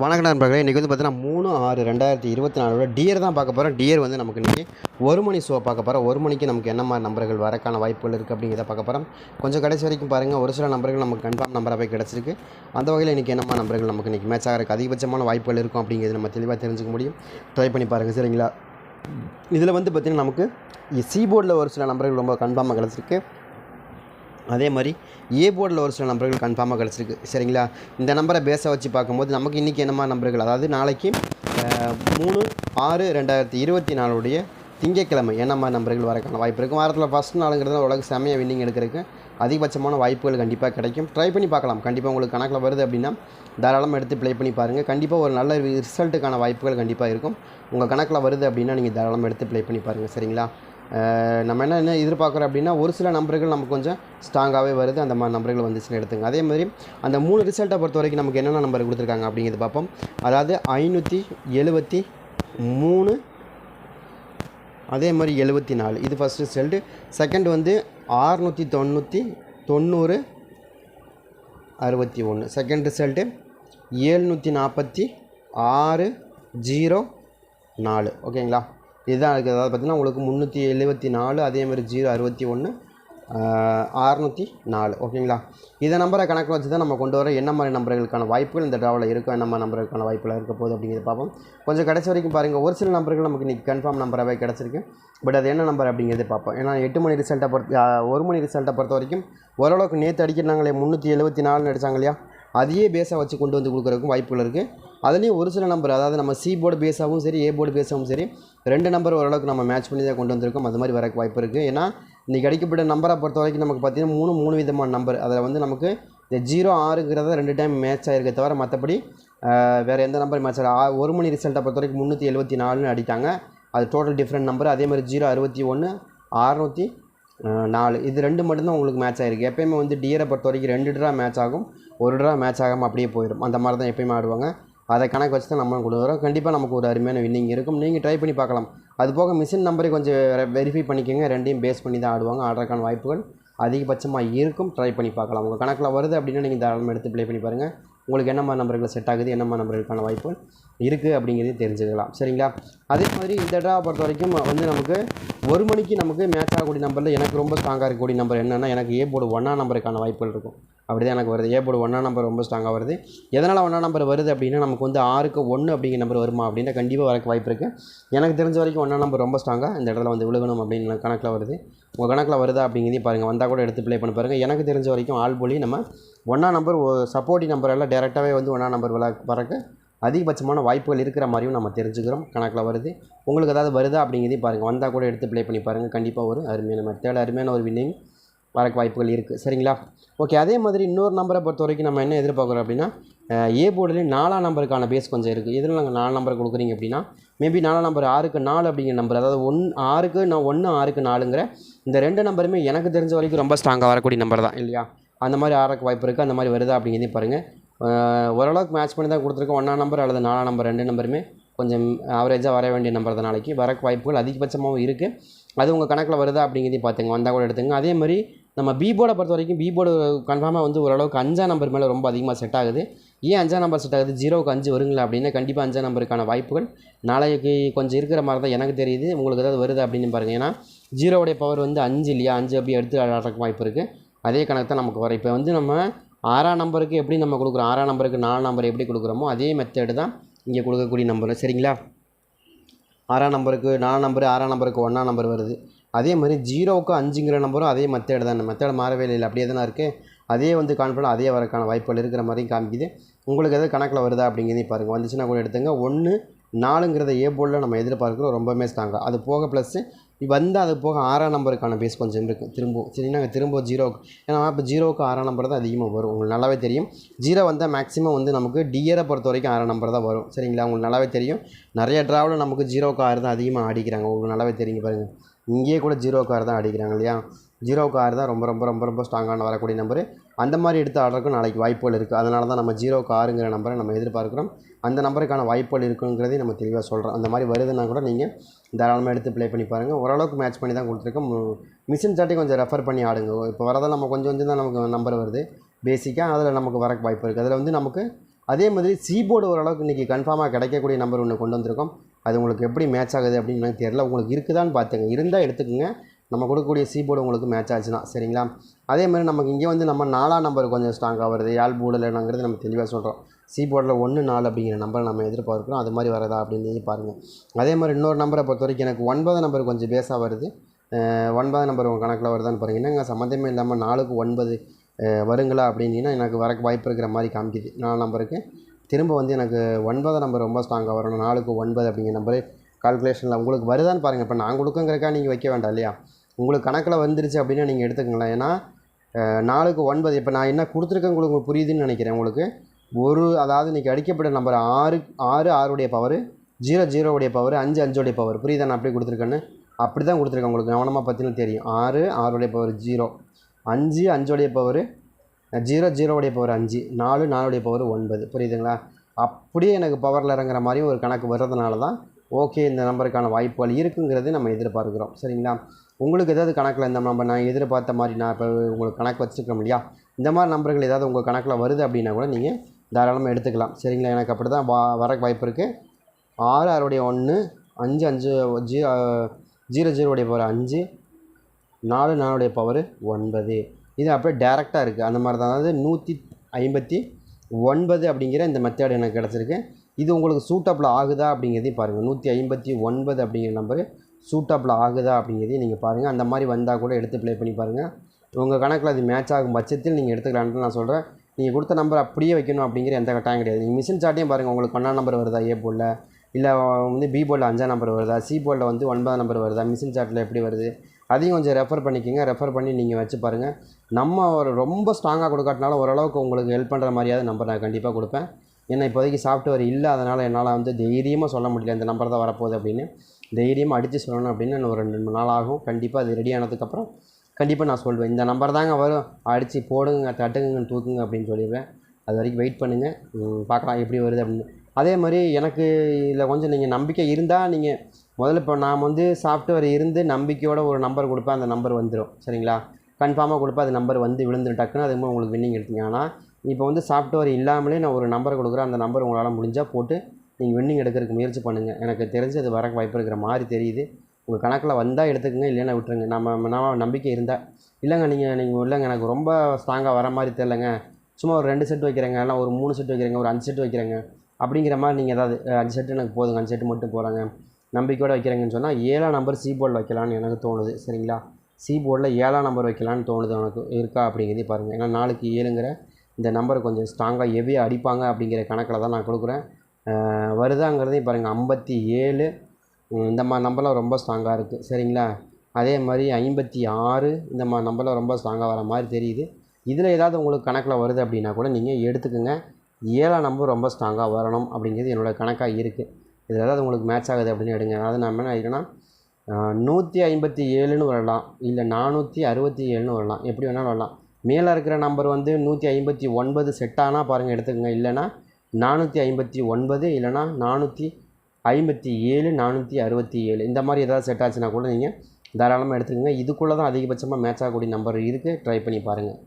வணக்கம் நண்பர்களே இன்றைக்கி வந்து பார்த்தீங்கன்னா மூணு ஆறு ரெண்டாயிரத்தி இருபத்தி நாலோட டியர் தான் பார்க்க போகிறோம் டியர் வந்து நமக்கு இன்றைக்கி ஒரு மணி ஷோ பார்க்க போகிறோம் ஒரு மணிக்கு நமக்கு என்ன மாதிரி நம்பர்கள் வரக்கான வாய்ப்புகள் இருக்குது அப்படிங்கிறத பார்க்க போகிறோம் கொஞ்சம் கடைசி வரைக்கும் பாருங்கள் ஒரு சில நம்பர்கள் நமக்கு கன்ஃபார்ம் நம்பராகவே கிடச்சிருக்கு. அந்த வகையில் இன்றைக்கி என்னமா நம்பர்கள் நமக்கு இன்றைக்கி மேட்ச் ஆகிறதுக்கு அதிகபட்சமான வாய்ப்புகள் இருக்கும் அப்படிங்கிறது நம்ம தெளிவாக தெரிஞ்சுக்க முடியும். ட்ரை பண்ணி பாருங்கள் சரிங்களா? இதில் வந்து பார்த்திங்கன்னா நமக்கு சி போர்டில் ஒரு சில நம்பர்கள் ரொம்ப கன்ஃபார்மாக கிடச்சிருக்கு. அதே மாதிரி ஏ போர்டில் ஒரு சில நம்பர்கள் கன்ஃபார்மாக கிடச்சிருக்கு. சரிங்களா? இந்த நம்பரை பேஸை வச்சு பார்க்கும்போது நமக்கு இன்றைக்கி என்னமா நம்பர்கள்? அதாவது நாளைக்கு மூணு ஆறு ரெண்டாயிரத்தி இருபத்தி நாலுடைய திங்கட்கிழமை என்னம்மா நம்பர்கள் வரக்கான வாய்ப்பு இருக்கும் வாரத்தில் ஃபஸ்ட் நாளுங்கிறது உலக செமையாக வின்னிங் எடுக்கிறதுக்கு அதிகபட்சமான வாய்ப்புகள் கண்டிப்பாக கிடைக்கும். ட்ரை பண்ணி பார்க்கலாம். கண்டிப்பாக உங்களுக்கு கணக்கில் வருது அப்படின்னா தாராளமாக எடுத்து ப்ளே பண்ணி பாருங்கள் கண்டிப்பாக ஒரு நல்ல ரிசல்ட்டுக்கான வாய்ப்புகள் கண்டிப்பாக இருக்கும். உங்கள் கணக்கில் வருது அப்படின்னா நீங்கள் தாராளமாக எடுத்து ப்ளே பண்ணி பாருங்கள் சரிங்களா? நம்ம என்ன என்ன எதிர்பார்க்குறோம் அப்படின்னா ஒரு சில நம்பர்கள் நமக்கு கொஞ்சம் ஸ்ட்ராங்காகவே வருது. அந்த மாதிரி நம்பர்கள் வந்துச்சுன்னு எடுத்துங்க. அதே மாதிரி அந்த மூணு ரிசல்ட்டை பொறுத்த வரைக்கும் நமக்கு என்னென்ன நம்பர் கொடுத்துருக்காங்க அப்படிங்கிறது பார்ப்போம். அதாவது ஐநூற்றி எழுபத்தி மூணு அதே மாதிரி எழுபத்தி நாலு. இது ஃபஸ்ட்டு ரிசல்ட்டு செகண்ட் வந்து ஆறுநூற்றி தொண்ணூற்றி தொண்ணூறு அறுபத்தி ஒன்று செகண்ட் ரிசல்ட்டு ஏழ்நூற்றி நாற்பத்தி ஆறு ஜீரோ நாலு. ஓகேங்களா? இதுதான் இருக்குது. அதாவது பார்த்திங்கன்னா உங்களுக்கு முந்நூற்றி எழுபத்தி நாலு அதே மாதிரி ஜீரோ அறுபத்தி ஒன்று அறுநூற்றி நாலு. ஓகேங்களா? இந்த நம்பரை கணக்கில் வச்சு தான் நம்ம கொண்டு வர என்ன மாதிரி நம்பர்களுக்கான வாய்ப்புகள் இந்த ட்ராவில் இருக்கும் என்ன மாதிரி நம்பர்களுக்கான வாய்ப்புகள் இருக்க போகுது அப்படிங்கிறத பார்ப்போம். கொஞ்சம் கடைசி வரைக்கும் பாருங்கள் ஒரு சில நம்பர்கள் நமக்கு இன்றைக்கி கன்ஃபார்ம் நம்பராகவே கிடச்சிருக்கு. பட் அது என்ன நம்பர் அப்படிங்கிறத பார்ப்போம். ஏன்னா எட்டு மணி ரிசல்ட்டை பொறுத்த ஒரு மணி ரிசல்ட்டை பொறுத்த வரைக்கும் ஓரளவுக்கு நேற்று அடிக்கிறாங்களே முந்நூற்றி எழுபத்தி நாலுன்னு அடித்தாங்க இல்லையா? அதையே பேஸாக வச்சு கொண்டு வந்து கொடுக்குறதுக்கும் வாய்ப்புகள் இருக்குது அதுலேயும் ஒரு சில நம்பர் அதாவது நம்ம சி போர்டு பேஸாகவும் சரி ஏ போர்டு பேஸாகவும் சரி ரெண்டு நம்பர் ஓரளவுக்கு நம்ம மேட்ச் பண்ணி தான் கொண்டு வந்திருக்கோம். அது மாதிரி வரக்கு வாய்ப்பு இருக்குது ஏன்னா இன்றைக்கி அடிக்கப்பட்ட நம்பரை பொறுத்த வரைக்கும் நமக்கு பார்த்தீங்கன்னா மூணு மூணு விதமான நம்பர் அதில் வந்து நமக்கு இந்த ஜீரோ ஆறுங்கிறத ரெண்டு டைம் மேட்ச் ஆகிருக்கே தவிர மற்றபடி வேறு எந்த நம்பர் மேட்ச் ஆகல. ஆ- ஒரு மணி ரிசல்ட்டை பொறுத்த வரைக்கும் முந்நூற்றி எழுபத்தி நாலுன்னு அடித்தாங்க அது டோட்டல் டிஃப்ரெண்ட் நம்பர் அதே மாதிரி ஜீரோ அறுபத்தி ஒன்று அறுநூற்றி நாலு. இது ரெண்டு மட்டும்தான் உங்களுக்கு மேட்ச் ஆகிருக்கு எப்பயுமே வந்து டியரை பொறுத்த வரைக்கும் ரெண்டு ட்ரா மேட்ச் ஆகும். ஒரு ட்ரா மேட்ச் ஆகாமல் அப்படியே போயிடும் அந்த மாதிரி தான் எப்பயுமே ஆடுவாங்க. அதை கணக்கு வச்சு தான் நம்மளும் கொண்டு வரோம் கண்டிப்பாக நமக்கு ஒரு அருமையான வின்னிங் இருக்கும். நீங்கள் ட்ரை பண்ணி பார்க்கலாம். அது போக மிஷின் நம்பரை கொஞ்சம் வெரிஃபை பண்ணிக்கோங்க. ரெண்டையும் பேஸ் பண்ணி தான் ஆடுவாங்க. ஆடுறதுக்கான வாய்ப்புகள் அதிகபட்சமாக இருக்கும். ட்ரை பண்ணி பார்க்கலாம். உங்கள் கணக்கில் வருது அப்படின்னா நீங்கள் தாராளமாக எடுத்து ப்ளே பண்ணி பாருங்கள் உங்களுக்கு என்ன மாதிரி நம்பர்கள் செட் ஆகுது என்ன மாதிரி நம்பர்களுக்கான வாய்ப்புகள் இருக்குது அப்படிங்கிறதையும் தெரிஞ்சுக்கலாம். சரிங்களா? அதே மாதிரி இந்த ட்ரா பொறுத்த வரைக்கும் வந்து நமக்கு ஒரு மணிக்கு நமக்கு மேட்ச் ஆகக்கூடிய நம்பரில் எனக்கு ரொம்ப ஸ்ட்ராங்காக இருக்கக்கூடிய நம்பர் என்னென்னா எனக்கு ஏ போர்டு ஒன்றா நம்பருக்கான வாய்ப்புகள் இருக்கும். அப்படி தான் எனக்கு வருது. ஏ போர்டு ஒன்றா நம்பர் ரொம்ப ஸ்ட்ராங்காக வருது. எதனால் ஒன்றா நம்பர் வருது அப்படின்னா நமக்கு வந்து ஆறுக்கு ஒன்று அப்படிங்கிற நம்பர் வருமா அப்படின்னா கண்டிப்பாக வரக்கு வாய்ப்பு இருக்குது எனக்கு தெரிஞ்ச வரைக்கும் ஒன்றா நம்பர் ரொம்ப ஸ்ட்ராங்காக இந்த இடத்துல வந்து விழுகணும் அப்படின்னு கணக்கில் வருது. உங்கள் கணக்கில் வருதா அப்படிங்கிறதையும் பாருங்கள் வந்தால் கூட எடுத்து ப்ளே பண்ணி பாருங்கள் எனக்கு தெரிஞ்ச வரைக்கும் ஆள் போலி நம்ம ஒன்றா நம்பர் சப்போர்ட்டிங் நம்பர் எல்லாம் டேரெக்டாகவே வந்து ஒன்றா நம்பர் விளா வரக்கு அதிகபட்சமான வாய்ப்புகள் இருக்கிற மாதிரியும் நம்ம தெரிஞ்சுக்கிறோம். கணக்கில் வருது. உங்களுக்கு ஏதாவது வருதா அப்படிங்கிறதையும் பாருங்கள் வந்தால் கூட எடுத்து ப்ளே பண்ணி பாருங்கள் கண்டிப்பாக ஒரு அருமையான மெத்தேட் அருமையான ஒரு வின்னிங் வரக்கு வாய்ப்புகள் இருக்குது சரிங்களா? ஓகே அதே மாதிரி இன்னொரு நம்பரை பொறுத்த வரைக்கும் நம்ம என்ன எதிர்பார்க்குறோம் அப்படின்னா ஏ போர்டுலேயும் நாலாம் நம்பருக்கான பேஸ் கொஞ்சம் இருக்குது இதில் நாங்கள் நாலு நம்பர் கொடுக்குறீங்க அப்படின்னா மேபி நாலாம் நம்பர் ஆறுக்கு நாலு அப்படிங்கிற நம்பர் அதாவது ஒன் ஆறுக்கு நான் ஒன்று ஆறுக்கு நாலுங்கிற இந்த ரெண்டு நம்பருமே எனக்கு தெரிஞ்ச வரைக்கும் ரொம்ப ஸ்ட்ராங்காக வரக்கூடிய நம்பர் தான். இல்லையா? அந்த மாதிரி ஆடுறக்கு வாய்ப்பு இருக்குது அந்த மாதிரி வருதா அப்படிங்கிறதையும் பாருங்கள் ஓரளவுக்கு மேட்ச் பண்ணி தான் கொடுத்துருக்கோம். ஒன்றா நம்பர் அல்லது நாலாம் நம்பர் ரெண்டு நம்பருமே கொஞ்சம் ஆவரேஜாக வர வேண்டிய நம்பர் தான் நாளைக்கு. வரக்கு வாய்ப்புகள் அதிகபட்சமாகவும் இருக்குது அது உங்கள் கணக்கில் வருதா அப்படிங்கிறதையும் பார்த்துங்க வந்தால் கூட எடுத்துங்க. அதே மாதிரி நம்ம பி போர்டை பொறுத்த வரைக்கும் பி போர்டு கன்ஃபார்மாக வந்து ஓரளவுக்கு அஞ்சாம் நம்பர் மேலே ரொம்ப அதிகமாக செட் ஆகுது. ஏன் அஞ்சா நம்பர் செட் ஆகுது? ஜீரோவுக்கு அஞ்சு வருங்களா அப்படின்னா கண்டிப்பாக அஞ்சாம் நம்பருக்கான வாய்ப்புகள் நாளைக்கு கொஞ்சம் இருக்கிற மாதிரி தான் எனக்கு தெரியுது. உங்களுக்கு ஏதாவது வருது அப்படின்னு பாருங்கள் ஏன்னா ஜீரோவுடைய பவர் வந்து அஞ்சு இல்லையா? அஞ்சு அப்படி எடுத்து ஆடுறதுக்கு வாய்ப்பு இருக்குது அதே கணக்கு தான் நமக்கு வரும். இப்போ வந்து நம்ம ஆறாம் நம்பருக்கு எப்படி நம்ம கொடுக்குறோம்? ஆறாம் நம்பருக்கு நாலு நம்பர் எப்படி கொடுக்குறோமோ அதே மெத்தேடு தான் இங்கே கொடுக்கக்கூடிய நம்பர். சரிங்களா? ஆறாம் நம்பருக்கு நாலு நம்பர் ஆறாம் நம்பருக்கு ஒன்றாம் நம்பர் வருது. அதே மாதிரி ஜீரோவுக்கு அஞ்சுங்கிற நம்பரும் அதே மெத்தேடு தான். மெத்தேடு மாறவே இல்லை அப்படியே தானே இருக்குது அதே வந்து கான்ஃபிடன்ட் அதே வரக்கான வாய்ப்புகள் இருக்கிற மாதிரியும் காமிக்குது. உங்களுக்கு எதாவது கணக்கில் வருதா அப்படிங்கிறதையும் பாருங்கள் வந்துச்சுன்னா கூட எடுத்துங்க ஒன்று நாலுங்கிறத ஏ போர்டில் நம்ம எதிர்பார்க்குறோம் ரொம்பவுமே ஸ்ட்ராங்காக அது போக ப்ளஸ்ஸு வந்து அது போக ஆறாம் நம்பருக்கான பேஸ் கொஞ்சம் இருக்குது சரி நாங்கள் திரும்ப ஜீரோவுக்கு ஏன்னா இப்போ ஜீரோவுக்கு ஆறாம் நம்பர் தான் அதிகமாக வரும். உங்களுக்கு நல்லாவே தெரியும். ஜீரோ வந்தால் மேக்ஸிமம் வந்து நமக்கு டியரை பொறுத்த வரைக்கும் ஆறாம் நம்பர் தான் வரும். சரிங்களா? உங்களுக்கு நல்லாவே தெரியும். நிறைய ட்ராவலில் நமக்கு ஜீரோவுக்கு ஆறு தான் அதிகமாக அடிக்கிறாங்க உங்களுக்கு நல்லாவே தெரியுங்க பாருங்கள் இங்கேயே கூட ஜீரோவுக்கு ஆறு தான் அடிக்கிறாங்க இல்லையா? ஜீரோவுக்கு ஆறு தான் ரொம்ப ரொம்ப ரொம்ப ரொம்ப ஸ்ட்ராங்கான வரக்கூடிய நம்பர் அந்த மாதிரி எடுத்து ஆடுறதுக்கும் நாளைக்கு வாய்ப்புகள் இருக்குது. அதனால தான் நம்ம ஜீரோ ஆறுங்கிற நம்பரை நம்ம எதிர்பார்க்குறோம். அந்த நம்பருக்கான வாய்ப்புகள் இருக்குங்கிறதே நம்ம தெளிவாக சொல்கிறோம் அந்த மாதிரி வருதுன்னா கூட நீங்கள் தாராளமாக எடுத்து ப்ளே பண்ணி பாருங்கள் ஓரளவுக்கு மேட்ச் பண்ணி தான் கொடுத்துருக்கோம். மிஷின் சாட்டி கொஞ்சம் ரெஃபர் பண்ணி ஆடுங்க. இப்போ வரதான் நம்ம கொஞ்சம் கொஞ்சம் தான் நமக்கு நம்பர் வருது. பேசிக்காக அதில் நமக்கு வரக்கு வாய்ப்பு இருக்குது அதில் வந்து நமக்கு அதே மாதிரி சீபோர்டு ஓரளவுக்கு இன்றைக்கி கன்ஃபார்மாக கிடைக்கக்கூடிய நம்பர் ஒன்று கொண்டு வந்திருக்கோம். அது உங்களுக்கு எப்படி மேட்ச் ஆகுது அப்படின்னு எனக்கு தெரியல. உங்களுக்கு இருக்குதான்னு பார்த்துங்க இருந்தால் எடுத்துக்கோங்க. நம்ம கொடுக்கக்கூடிய சி போர்டு உங்களுக்கு மேட்ச் ஆச்சுன்னா சரிங்களா? அதே மாதிரி நமக்கு இங்கே வந்து நம்ம நாலாம் நம்பர் கொஞ்சம் ஸ்ட்ராங்காக வருது யாழ் போர்டில் என்னங்கிறது நம்ம தெளிவாக சொல்கிறோம் சி போர்டில் ஒன்று நாலு அப்படிங்கிற நம்பரை நம்ம எதிர்பார்க்குறோம். அது மாதிரி வரதா அப்படின்னு பாருங்கள் அதே மாதிரி இன்னொரு நம்பரை பொறுத்த வரைக்கும் எனக்கு ஒன்பது நம்பர் கொஞ்சம் பேஸாக வருது. ஒன்பது ஒன்பதாம் நம்பர் உங்கள் கணக்கில் வருதான்னு பாருங்கள் என்னங்க சம்மந்தமே இல்லாமல் நாலுக்கு ஒன்பது வருங்களா அப்படின்னா எனக்கு வரக்கு வாய்ப்பு இருக்கிற மாதிரி காமிக்குது. நாலு நம்பருக்கு திரும்ப வந்து எனக்கு ஒன்பதாம் நம்பர் ரொம்ப ஸ்ட்ராங்காக வரணும். நாலுக்கு ஒன்பது அப்படிங்கிற நம்பரு கால்குலேஷனில் உங்களுக்கு வருதான்னு பாருங்கள் இப்போ நான் கொடுக்குங்கிறக்கா நீங்கள் வைக்க வேண்டாம் இல்லையா? உங்களுக்கு கணக்கில் வந்துருச்சு அப்படின்னு நீங்கள் எடுத்துக்கங்களேன். ஏன்னா நாலுக்கு ஒன்பது இப்போ நான் என்ன கொடுத்துருக்கேன் உங்களுக்கு புரியுதுன்னு நினைக்கிறேன் உங்களுக்கு. ஒரு அதாவது இன்றைக்கி அடிக்கப்பட்ட நம்பர் ஆறு ஆறு ஆறுடைய பவர் ஜீரோ ஜீரோவுடைய பவர் அஞ்சு அஞ்சோடைய பவர் புரியுதா? நான் அப்படி கொடுத்துருக்கேன்னு? அப்படி தான் கொடுத்துருக்கேன் உங்களுக்கு. கவனமாக பற்றினு தெரியும். ஆறு ஆறுடைய பவர் ஜீரோ. அஞ்சு அஞ்சோடைய பவர் ஜீரோ ஜீரோவுடைய பவர் அஞ்சு. நாலு நாலுடைய பவர் ஒன்பது. புரியுதுங்களா? அப்படியே எனக்கு பவரில் இறங்குற மாதிரி ஒரு கணக்கு வர்றதுனால தான் ஓகே இந்த நம்பருக்கான வாய்ப்புகள் இருக்குங்கிறது நம்ம எதிர்பார்க்குறோம். சரிங்களா? உங்களுக்கு ஏதாவது கணக்கில் இந்த நம்ம நான் எதிர்பார்த்த மாதிரி நான் இப்போ உங்களுக்கு கணக்கு வச்சுருக்கோம் இல்லையா? இந்த மாதிரி நம்பர்கள் ஏதாவது உங்கள் கணக்கில் வருது அப்படின்னா கூட நீங்கள் தாராளமாக எடுத்துக்கலாம். சரிங்களா? எனக்கு அப்படி தான் வா வர வாய்ப்பு இருக்குது ஆறு ஆறுடைய ஒன்று அஞ்சு அஞ்சு ஜீ ஜீரோ ஜீரோடைய பவர் அஞ்சு நாலு நாலுடைய பவர் ஒன்பது. இது அப்படியே டேரெக்டாக இருக்குது அந்த மாதிரி தான் அதாவது நூற்றி ஐம்பத்தி ஒன்பது அப்படிங்கிற இந்த மெத்தேடு எனக்கு கிடச்சிருக்கு. இது உங்களுக்கு சூட்டபிள் ஆகுதா அப்படிங்கிறதையும் பாருங்கள் நூற்றி ஐம்பத்தி ஒன்பது அப்படிங்கிற நம்பரு சூட்டபிள் ஆகுதா அப்படிங்கிறதையும் நீங்கள் பாருங்கள் அந்த மாதிரி வந்தால் கூட எடுத்து ப்ளே பண்ணி பாருங்கள் உங்கள் கணக்கில் அது மேட்ச் ஆகும் பட்சத்தில் நீங்கள் எடுத்துக்கலான்ட்டு நான் சொல்கிறேன் நீங்கள் கொடுத்த நம்பர் அப்படியே வைக்கணும் அப்படிங்கிற எந்த கட்டாயம் கிடையாது. நீங்கள் மிஷின் சார்ட்டையும் பாருங்கள் உங்களுக்கு ஒன்றாம் நம்பர் வருதா ஏ போர்டில் இல்லை வந்து பி போர்டில் அஞ்சாம் நம்பர் வருதா? சி போர்டில் வந்து ஒன்பதாம் நம்பர் வருதா? மிஷின் சார்ட்டில் எப்படி வருது? அதையும் கொஞ்சம் ரெஃபர் பண்ணிக்கோங்க. ரெஃபர் பண்ணி நீங்கள் வச்சு பாருங்கள் நம்ம ஒரு ரொம்ப ஸ்ட்ராங்காக கொடுக்காட்டினாலும் ஓரளவுக்கு உங்களுக்கு ஹெல்ப் பண்ணுற மாதிரியாவது நம்பர் நான் கண்டிப்பாக கொடுப்பேன். ஏன்னா இப்போதைக்கு சாஃப்ட்வேர் இல்லை அதனால் என்னால் வந்து தைரியமாக சொல்ல முடியல இந்த நம்பர் தான் வரப்போகுது அப்படின்னு. தைரியமாக அடித்து சொல்லணும் அப்படின்னு இன்னும் ஒரு ரெண்டு மூணு நாள் ஆகும். கண்டிப்பாக அது ரெடி ஆனதுக்கப்புறம் கண்டிப்பாக நான் சொல்வேன். இந்த நம்பர் தாங்க வரும். அடித்து போடுங்க தட்டுங்க தூக்குங்க அப்படின்னு சொல்லிடுவேன். அது வரைக்கும் வெயிட் பண்ணுங்கள் பார்க்கலாம் எப்படி வருது அப்படின்னு. அதே மாதிரி எனக்கு இதில் கொஞ்சம் நீங்கள் நம்பிக்கை இருந்தால் நீங்கள் முதல்ல இப்போ நான் வந்து சாஃப்ட்வேர் இருந்து நம்பிக்கையோட ஒரு நம்பர் கொடுப்பேன் அந்த நம்பர் வந்துடும் சரிங்களா? கன்ஃபார்மாக கொடுப்பேன் அது நம்பர் வந்து விழுந்து டக்குன்னு அதுக்கு உங்களுக்கு வின்னிங் எடுத்தீங்க. ஆனால் இப்போ வந்து சாஃப்ட்வேர் இல்லாமலே நான் ஒரு நம்பர் கொடுக்குறேன். அந்த நம்பர் உங்களால் முடிஞ்சால் போட்டு நீங்கள் வின்னிங் எடுக்கிறதுக்கு முயற்சி பண்ணுங்கள் எனக்கு தெரிஞ்சு அது வர வாய்ப்பு இருக்கிற மாதிரி தெரியுது. உங்கள் கணக்கில் வந்தால் எடுத்துக்கங்க இல்லைன்னா விட்டுருங்க. நம்ம நம்ம நம்பிக்கை இருந்தால் இல்லைங்க நீங்கள் நீங்கள் இல்லைங்க எனக்கு ரொம்ப ஸ்ட்ராங்காக வர மாதிரி தெரிலங்க சும்மா ஒரு ரெண்டு செட் வைக்கிறேங்க இல்லை ஒரு மூணு செட் வைக்கிறேங்க ஒரு அஞ்சு செட் வைக்கிறேங்க. அப்படிங்கிற மாதிரி நீங்கள் ஏதாவது அஞ்சு செட்டு எனக்கு போதுங்க அஞ்சு செட்டு மட்டும் போகிறாங்க நம்பிக்கையோடு வைக்கிறேங்கன்னு சொன்னால் ஏழாம் நம்பர் சி போர்டில் வைக்கலான்னு எனக்கு தோணுது. சரிங்களா? சி போர்டில் ஏழாம் நம்பர் வைக்கலான்னு தோணுது எனக்கு இருக்கா அப்படிங்கிறதையும் பாருங்கள் ஏன்னா நாளைக்கு ஏழுங்கிற இந்த நம்பர் கொஞ்சம் ஸ்ட்ராங்காக ஹெவியாக அடிப்பாங்க அப்படிங்கிற கணக்கில் தான் நான் கொடுக்குறேன். வருதாங்கிறதையும் பாருங்கள் ஐம்பத்தி ஏழு. இந்த மாதிரி நம்பர்லாம் ரொம்ப ஸ்ட்ராங்காக இருக்குது சரிங்களா? அதே மாதிரி ஐம்பத்தி ஆறு இந்த மாதிரி நம்பர்லாம் ரொம்ப ஸ்ட்ராங்காக வர மாதிரி தெரியுது. இதில் ஏதாவது உங்களுக்கு கணக்கில் வருது அப்படின்னா கூட நீங்கள் எடுத்துக்கோங்க. ஏழாம் நம்பர் ரொம்ப ஸ்ட்ராங்காக வரணும் அப்படிங்கிறது என்னோடய கணக்காக இருக்குது இதில் ஏதாவது உங்களுக்கு மேட்ச் ஆகுது அப்படின்னு எடுங்க. அதாவது நம்ம என்ன ஆகிடுன்னா நூற்றி ஐம்பத்தி ஏழுன்னு வரலாம். இல்லை நானூற்றி அறுபத்தி ஏழுன்னு வரலாம். எப்படி வேணாலும் வரலாம். மேலே இருக்கிற நம்பர் வந்து நூற்றி ஐம்பத்தி ஒன்பது செட் ஆனால் பாருங்கள் எடுத்துக்கோங்க. இல்லைன்னா நானூற்றி ஐம்பத்தி ஒன்பது இல்லைன்னா நானூற்றி ஐம்பத்தி ஏழு நானூற்றி அறுபத்தி ஏழு. இந்த மாதிரி ஏதாவது செட் ஆச்சுன்னா கூட நீங்கள் தாராளமாக எடுத்துக்கோங்க. இதுக்குள்ளே தான் அதிகபட்சமாக மேட்ச் ஆகக்கூடிய நம்பர் இருக்குது ட்ரை பண்ணி பாருங்கள்